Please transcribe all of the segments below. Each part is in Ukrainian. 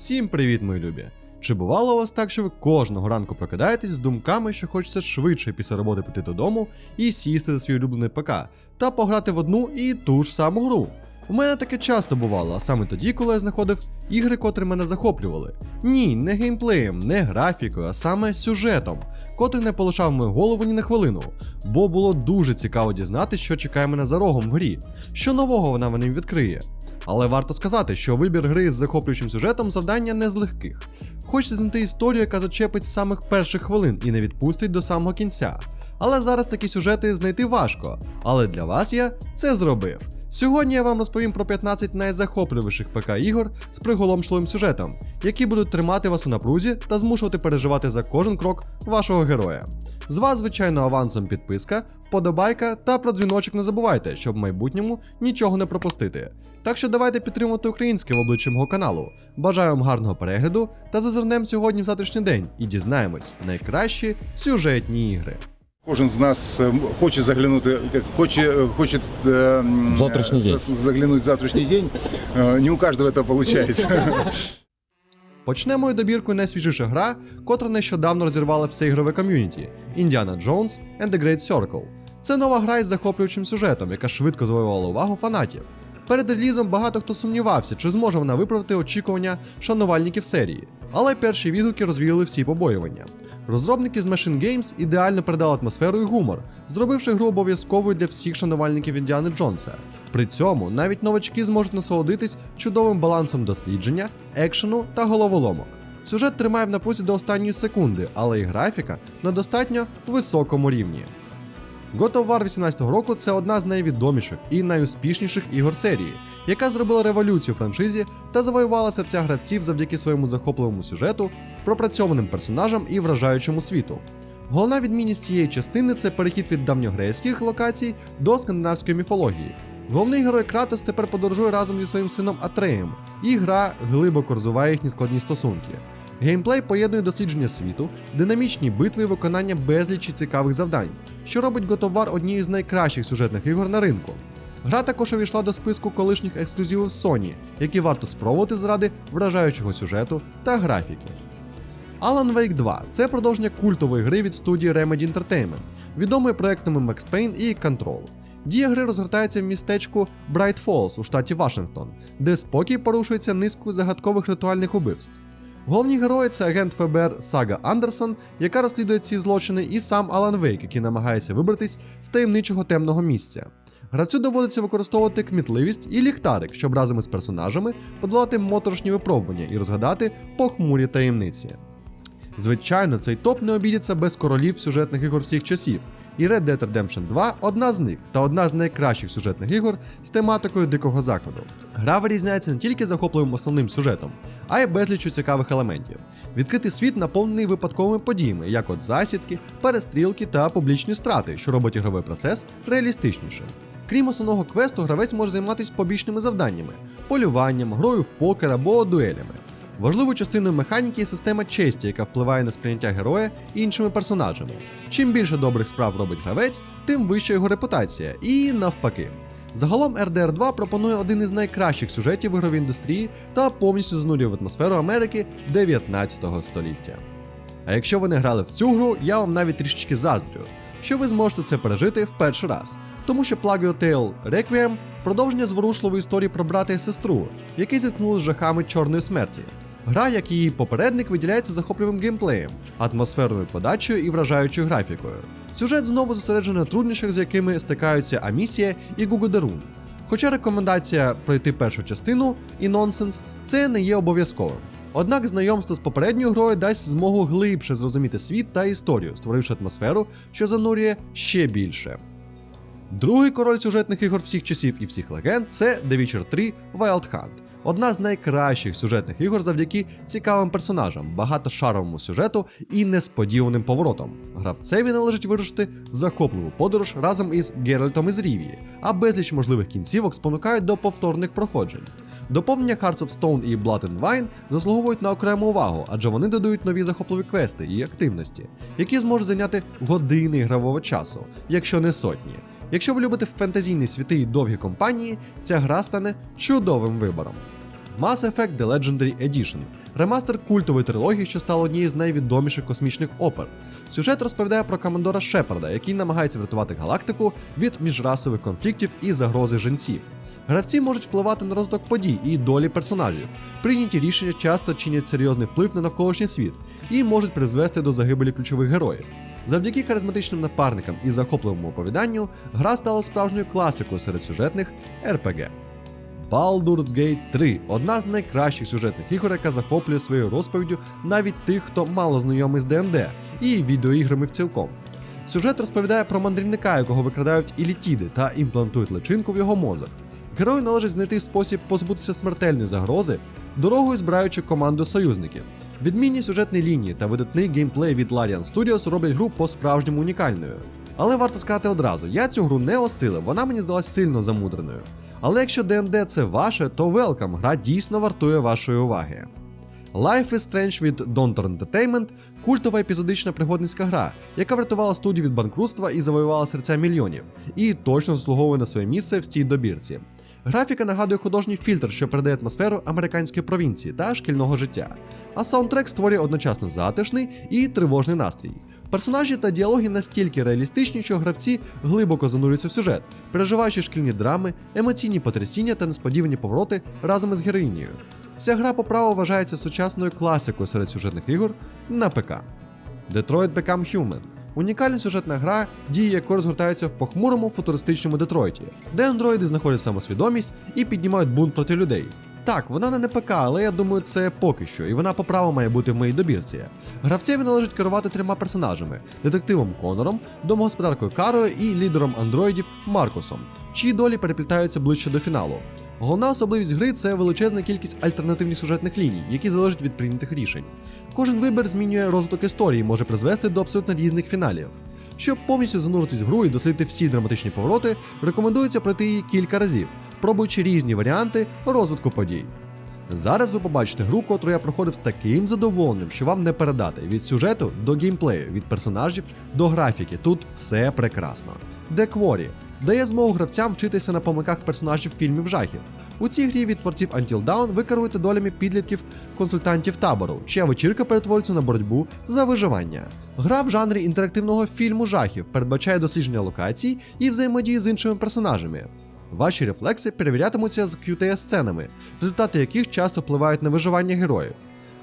Всім привіт, мої любі! Чи бувало у вас так, що ви кожного ранку прокидаєтесь з думками, що хочеться швидше після роботи піти додому і сісти за свій улюблений ПК та пограти в одну і ту ж саму гру? У мене таке часто бувало, а саме тоді, коли я знаходив ігри, котрі мене захоплювали. Ні, не геймплеєм, не графікою, а саме сюжетом, котрий не полишав мою голову ні на хвилину, бо було дуже цікаво дізнатися, що чекає мене за рогом в грі, що нового вона мені відкриє. Але варто сказати, що вибір гри з захоплюючим сюжетом завдання не з легких. Хочеться знайти історію, яка зачепить з самих перших хвилин і не відпустить до самого кінця. Але зараз такі сюжети знайти важко. Але для вас я це зробив. Сьогодні я вам розповім про 15 найзахопливіших ПК ігор з приголомшливим сюжетом, які будуть тримати вас у напрузі та змушувати переживати за кожен крок вашого героя. З вас, звичайно, авансом підписка, вподобайка та про дзвіночок не забувайте, щоб в майбутньому нічого не пропустити. Так що давайте підтримувати українське в обличчя мого каналу. Бажаю вам гарного перегляду та зазирнемо сьогодні в завтрашній день і дізнаємось найкращі сюжетні ігри. Кожен з нас е, хоче заглянути, хоче, е, хоче е, Завтрашній е, день. заглянуть в завтрашній день. Не у кожного це виходить. Почнемо і добіркою найсвіжіша гра, котра нещодавно розірвала все ігрове ком'юніті Indiana Jones and the Great Circle. Це нова гра із захоплюючим сюжетом, яка швидко завоювала увагу фанатів. Перед релізом багато хто сумнівався, чи зможе вона виправити очікування шанувальників серії, але перші відгуки розвіяли всі побоювання. Розробники з Machine Games ідеально передали атмосферу і гумор, зробивши гру обов'язковою для всіх шанувальників Індіани Джонса. При цьому навіть новачки зможуть насолодитись чудовим балансом дослідження, екшену та головоломок. Сюжет тримає в напрузі до останньої секунди, але і графіка на достатньо високому рівні. God of War 18 року це одна з найвідоміших і найуспішніших ігор серії, яка зробила революцію франшизі та завоювала серця гравців завдяки своєму захопливому сюжету, пропрацьованим персонажам і вражаючому світу. Головна відмінність цієї частини це перехід від давньогрецьких локацій до скандинавської міфології. Головний герой Кратос тепер подорожує разом зі своїм сином Атреєм, і гра глибоко розвиває їхні складні стосунки. Геймплей поєднує дослідження світу, динамічні битви і виконання безлічі цікавих завдань, що робить War однією з найкращих сюжетних ігор на ринку. Гра також увійшла до списку колишніх ексклюзивів Sony, які варто спробувати заради вражаючого сюжету та графіки. Alan Wake 2 це продовження культової гри від студії Remedy Entertainment, відомої проектами Max Payne і Control. Дія гри розгортається в містечку Bright Falls у штаті Вашингтон, де спокій порушується низкою загадкових ритуальних убивств. Головні герої це агент ФБР Сага Андерсон, яка розслідує ці злочини, і сам Алан Вейк, який намагається вибратись з таємничого темного місця. Гравцю доводиться використовувати кмітливість і ліхтарик, щоб разом із персонажами подолати моторошні випробування і розгадати похмурі таємниці. Звичайно, цей топ не обійдеться без королів сюжетних ігор всіх часів. І Red Dead Redemption 2 одна з них та одна з найкращих сюжетних ігор з тематикою Дикого Заходу. Гра вирізняється не тільки захопливим основним сюжетом, а й безлічю цікавих елементів. Відкритий світ наповнений випадковими подіями, як от засідки, перестрілки та публічні страти, що робить ігровий процес реалістичнішим. Крім основного квесту, гравець може займатися побічними завданнями, полюванням, грою в покер або дуелями. Важливою частиною механіки є система честі, яка впливає на сприйняття героя іншими персонажами. Чим більше добрих справ робить гравець, тим вища його репутація, і навпаки. Загалом RDR 2 пропонує один із найкращих сюжетів в ігровій індустрії та повністю занурює в атмосферу Америки 19 століття. А якщо ви не грали в цю гру, я вам навіть трішечки заздрю, що ви зможете це пережити в перший раз, тому що Plague Tale Requiem продовження зворушливої історії про брата і сестру, які зіткнули з жахами чорної смерті. Гра, як її попередник, виділяється захопливим геймплеєм, атмосферною подачею і вражаючою графікою. Сюжет знову зосереджений на труднощах, з якими стикаються Амісія і Гугодерун. Хоча рекомендація пройти першу частину і нонсенс це не є обов'язковим. Однак знайомство з попередньою грою дасть змогу глибше зрозуміти світ та історію, створивши атмосферу, що занурює ще більше. Другий король сюжетних ігор всіх часів і всіх легенд це The Witcher 3 Wild Hunt. Одна з найкращих сюжетних ігор завдяки цікавим персонажам, багатошаровому сюжету і несподіваним поворотом. Гравцеві належить вирушити в захопливу подорож разом із Геральтом із Рівії, а безліч можливих кінцівок спонукають до повторних проходжень. Доповнення Hearts of Stone і Blood and Wine заслуговують на окрему увагу, адже вони додають нові захопливі квести і активності, які зможуть зайняти години ігрового часу, якщо не сотні. Якщо ви любите фентезійні світи і довгі компанії, ця гра стане чудовим вибором. Mass Effect The Legendary Edition, ремастер культової трилогії, що стала однією з найвідоміших космічних опер. Сюжет розповідає про командора Шепарда, який намагається врятувати галактику від міжрасових конфліктів і загрози жінців. Гравці можуть впливати на розвиток подій і долі персонажів. Прийняті рішення часто чинять серйозний вплив на навколишній світ і можуть призвести до загибелі ключових героїв. Завдяки харизматичним напарникам і захопливому оповіданню, гра стала справжньою класикою серед сюжетних RPG. Baldur's Gate 3 одна з найкращих сюжетних ігор, яка захоплює своєю розповіддю навіть тих, хто мало знайомий з ДНД і відеоіграми в цілком. Сюжет розповідає про мандрівника, якого викрадають ілітіди та імплантують личинку в його мозок. Герою належить знайти спосіб позбутися смертельної загрози, дорогою збираючи команду союзників. Відмінні сюжетні лінії та видатний геймплей від Larian Studios роблять гру по-справжньому унікальною. Але варто сказати одразу, я цю гру не осилив, вона мені здалась сильно замудреною. Але якщо D&D це ваше, то welcome, гра дійсно вартує вашої уваги. Life is Strange від Dontor Entertainment – культова епізодична пригодницька гра, яка врятувала студію від банкрутства і завоювала серця мільйонів, і точно заслуговує на своє місце в цій добірці. Графіка нагадує художній фільтр, що передає атмосферу американської провінції та шкільного життя. А саундтрек створює одночасно затишний і тривожний настрій. Персонажі та діалоги настільки реалістичні, що гравці глибоко занурюються в сюжет, переживаючи шкільні драми, емоційні потрясіння та несподівані повороти разом із героїнею. Ця гра по праву вважається сучасною класикою серед сюжетних ігор на ПК. Detroit Become Human унікальна сюжетна гра, дії якої розгортаються в похмурому футуристичному Детройті, де андроїди знаходять самосвідомість і піднімають бунт проти людей. Так, вона не на ПК, але я думаю, це поки що, і вона по праву має бути в моїй добірці. Гравцеві належить керувати трьома персонажами: детективом Конором, домогосподаркою Карою і лідером андроїдів Маркусом, чиї долі переплітаються ближче до фіналу. Головна особливість гри це величезна кількість альтернативних сюжетних ліній, які залежать від прийнятих рішень. Кожен вибір змінює розвиток історії і може призвести до абсолютно різних фіналів. Щоб повністю зануритись в гру і дослідити всі драматичні повороти, рекомендується пройти її кілька разів, пробуючи різні варіанти розвитку подій. Зараз ви побачите гру, котру я проходив з таким задоволенням, що вам не передати від сюжету до геймплею, від персонажів до графіки. Тут все прекрасно. Де Quarry дає змогу гравцям вчитися на помилках персонажів фільмів жахів. У цій грі від творців Until Dawn ви керуєте долями підлітків консультантів табору, чия вечірка перетворюється на боротьбу за виживання. Гра в жанрі інтерактивного фільму жахів передбачає дослідження локацій і взаємодії з іншими персонажами. Ваші рефлекси перевірятимуться з QTE-сценами, результати яких часто впливають на виживання героїв.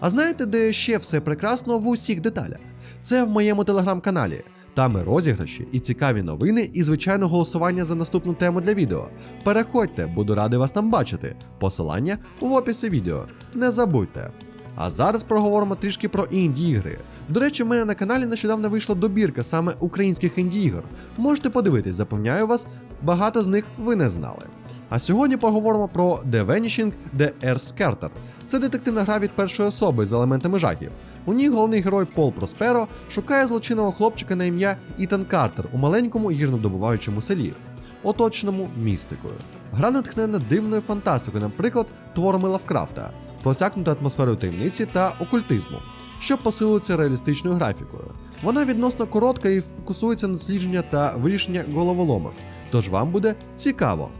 А знаєте, де ще все прекрасно в усіх деталях? Це в моєму телеграм-каналі. Там розіграші, і цікаві новини, і звичайно голосування за наступну тему для відео. Переходьте, буду радий вас там бачити. Посилання в описі відео. Не забудьте. А зараз проговоримо трішки про інді-ігри. До речі, в мене на каналі нещодавно вийшла добірка саме українських інді-ігор. Можете подивитись, запевняю вас, багато з них ви не знали. А сьогодні поговоримо про The Vanishing The Earth Carter. Це детективна гра від першої особи з елементами жахів. У ній головний герой Пол Просперо шукає злочинного хлопчика на ім'я Ітан Картер у маленькому гірнодобуваючому селі, оточеному містикою. Гра натхнена дивною фантастикою, наприклад, творами Лавкрафта, просякнута атмосферою таємниці та окультизму, що посилюється реалістичною графікою. Вона відносно коротка і фокусується на дослідження та вирішення головоломок, тож вам буде цікаво.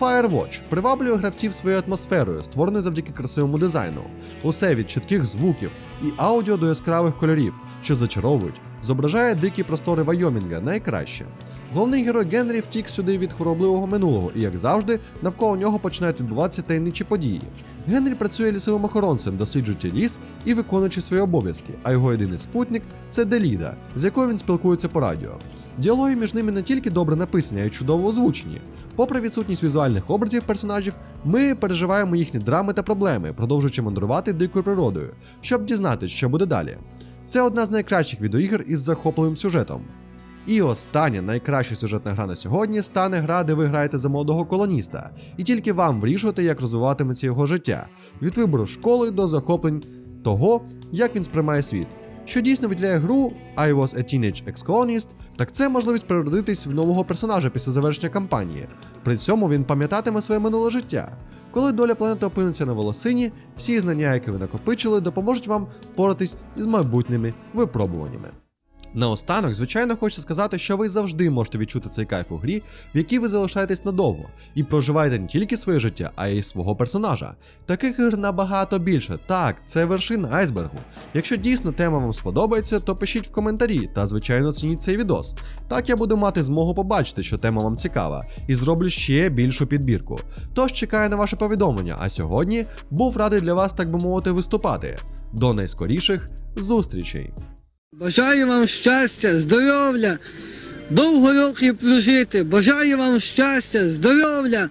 Firewatch приваблює гравців своєю атмосферою, створеною завдяки красивому дизайну. Усе від чітких звуків і аудіо до яскравих кольорів, що зачаровують, зображає дикі простори Вайомінга найкраще. Головний герой Генрі втік сюди від хворобливого минулого, і, як завжди, навколо нього починають відбуватися таємничі події. Генрі працює лісовим охоронцем, досліджуючи ліс і виконуючи свої обов'язки, а його єдиний спутник це Деліда, з якою він спілкується по радіо. Діалоги між ними не тільки добре написані, а й чудово озвучені. Попри відсутність візуальних образів персонажів, ми переживаємо їхні драми та проблеми, продовжуючи мандрувати дикою природою, щоб дізнатися, що буде далі. Це одна з найкращих відеоігр із захопливим сюжетом. І остання найкраща сюжетна гра на сьогодні стане гра, де ви граєте за молодого колоніста, і тільки вам вирішувати, як розвиватиметься його життя, від вибору школи до захоплень того, як він сприймає світ. Що дійсно виділяє гру I was a teenage ex-colonist, так це можливість переродитись в нового персонажа після завершення кампанії. При цьому він пам'ятатиме своє минуле життя. Коли доля планети опиниться на волосині, всі знання, які ви накопичили, допоможуть вам впоратись із майбутніми випробуваннями. Наостанок, звичайно, хочу сказати, що ви завжди можете відчути цей кайф у грі, в якій ви залишаєтесь надовго, і проживаєте не тільки своє життя, а й свого персонажа. Таких ігр набагато більше. Так, це вершина айсбергу. Якщо дійсно тема вам сподобається, то пишіть в коментарі та, звичайно, оцініть цей відос. Так я буду мати змогу побачити, що тема вам цікава, і зроблю ще більшу підбірку. Тож чекаю на ваше повідомлення, а сьогодні був радий для вас, так би мовити, виступати. До найскоріших зустрічей! Бажаю вам щастя, здоров'я, довго років прожити. Бажаю вам щастя, здоров'я,